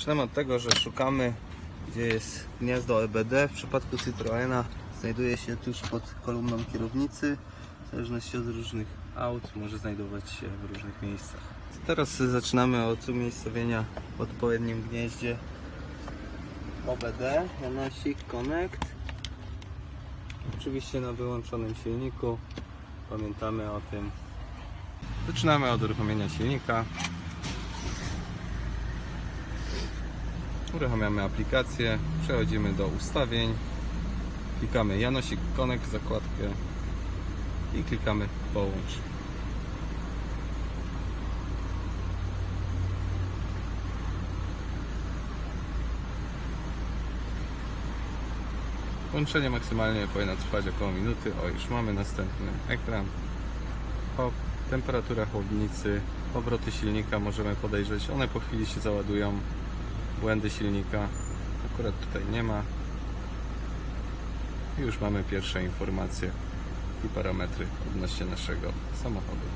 Zaczynamy od tego, że szukamy, gdzie jest gniazdo EBD. W przypadku Citroena znajduje się tuż pod kolumną kierownicy. W zależności od różnych aut może znajdować się w różnych miejscach. Teraz zaczynamy od umiejscowienia w odpowiednim gnieździe OBD, Janosik Connect. Oczywiście na wyłączonym silniku. Pamiętamy o tym. Zaczynamy od uruchomienia silnika. Uruchamiamy aplikację, przechodzimy do ustawień, klikamy Janosik Connect, zakładkę i klikamy połącz. Łączenie maksymalnie powinno trwać około minuty. O, już mamy następny ekran. Hop, temperatura chłodnicy, obroty silnika możemy podejrzeć. One po chwili się załadują. Błędy silnika akurat tutaj nie ma. I już mamy pierwsze informacje i parametry odnośnie naszego samochodu.